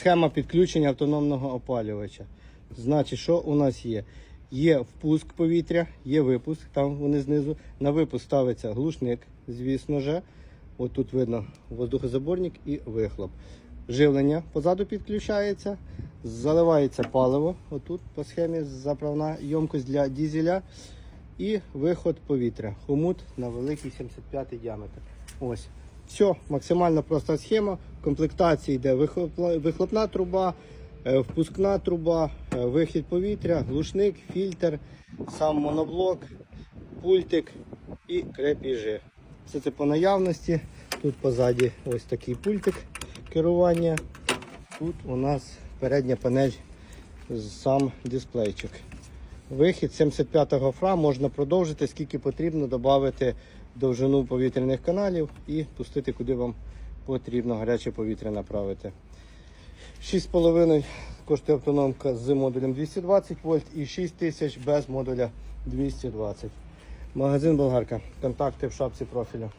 Схема підключення автономного опалювача. Значить, що у нас є? Є впуск повітря, є випуск, там вони знизу. На випуск ставиться глушник, звісно же. От тут видно воздухозаборник і вихлоп. Живлення позаду підключається, заливається паливо. Отут по схемі заправна ємкость для дізеля. І виход повітря. Хомут на великий 75 діаметр. Ось. Все, максимально проста схема. В комплектації йде вихлопна, труба, е, впускна труба, е, вихід повітря, глушник, фільтр, сам моноблок, пультик і крепіжи. Все це по наявності. Тут позаді ось такий пультик керування. Тут у нас передня панель, сам дисплейчик. Вихід 75-го фра можна продовжити, скільки потрібно, додати довжину повітряних каналів і пустити, куди вам потрібно гаряче повітря направити. 6,5 коштує автономка з модулем 220 вольт і 6 тисяч без модуля 220. Магазин Болгарка. Контакти в шапці профілю.